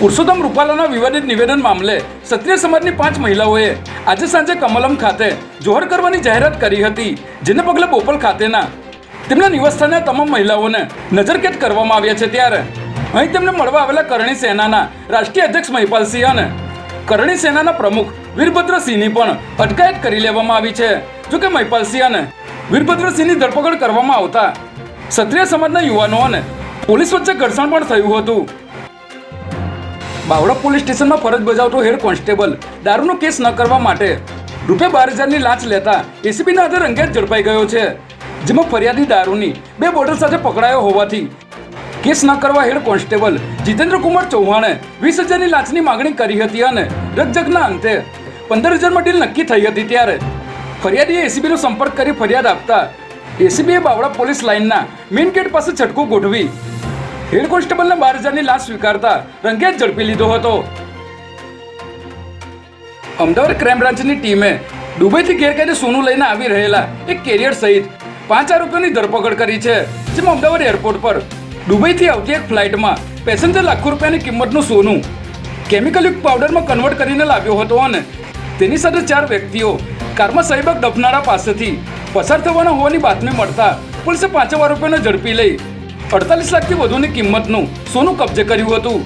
પુરુષોત્તમ રૂપાલાના વિવાદિત નિવેદન મામલે ક્ષત્રિય સમાજની પાંચ મહિલાઓએ આજે સાંજે કમલમ ખાતે જોહર કરવાની જાહેરાત કરી હતી, જેને પગલે બોપલ ખાતેના તેમના નિવાસસ્થાને તમામ મહિલાઓને નજરકેદ કરવામાં આવ્યા છે ત્યારે. અહીં તેમને મળવા આવેલા કરણી સેનાના રાષ્ટ્રીય અધ્યક્ષ મહિપાલસિંહ અને કરણી સેનાના પ્રમુખ વીરભદ્રસિંહની પણ અટકાયત કરી લેવામાં આવી છે. જોકે મહિપાલસિંહ અને વીરભદ્રસિંહની ધરપકડ કરવામાં આવતા ક્ષત્રિય સમાજના યુવાનો અને પોલીસ વચ્ચે ઘર્ષણ પણ થયું હતું. બાવડા પોલીસ સ્ટેશનમાં ફરજ બજાવતો હેડ કોન્સ્ટેબલ દારૂનો કેસ ન કરવા માટે રૂપિયા બાર હજારની લાંચ લેતા એસીબીના આધાર અંગે ઝડપાઈ ગયો છે, જેમાં ફરિયાદી દારૂની બે બોટલ સાથે પકડાયો હોવાથી કેસ ન કરવા હેડ કોન્સ્ટેબલ જીતેન્દ્ર કુમાર ચૌહાણે વીસ હજારની લાંચની માગણી કરી હતી અને રકજકના અંતે પંદર હજારમાં ડીલ નક્કી થઈ હતી ત્યારે ફરિયાદીએ એસીબીનો સંપર્ક કરી ફરિયાદ આપતા એસીબીએ બાવડા પોલીસ લાઇનના મેઇન ગેટ પાસે છટકું ગોઠવી હેડ કોન્સ્ટેબલને બાર હજારની લાશ સ્વીકારતા રંગેત ઝડપી લીધો હતો. અમદાવાદ ક્રાઇમ બ્રાન્ચની ટીમે દુબઈથી ગેરકાયદે સોનું લઈને આવી રહેલા એક કેરિયર સહિત પાંચ આરોપીઓની ધરપકડ કરી છે, જેમાં અમદાવાદ એરપોર્ટ પર દુબઈથી આવતી એક ફ્લાઇટમાં પેસેન્જર લાખો રૂપિયાની કિંમતનું સોનું કેમિકલયુક્ત પાવડરમાં કન્વર્ટ કરીને લાવ્યો હતો અને તેની સાથે ચાર વ્યક્તિઓ કારમાં સહીબાગ દફનાળા પાસેથી પસાર થવાના હોવાની બાતમી મળતા પોલીસે પાંચેક આરોપીઓને ઝડપી લઈ અડતાલીસ લાખથી વધુની કિંમતનું સોનું કબજે કર્યું હતું.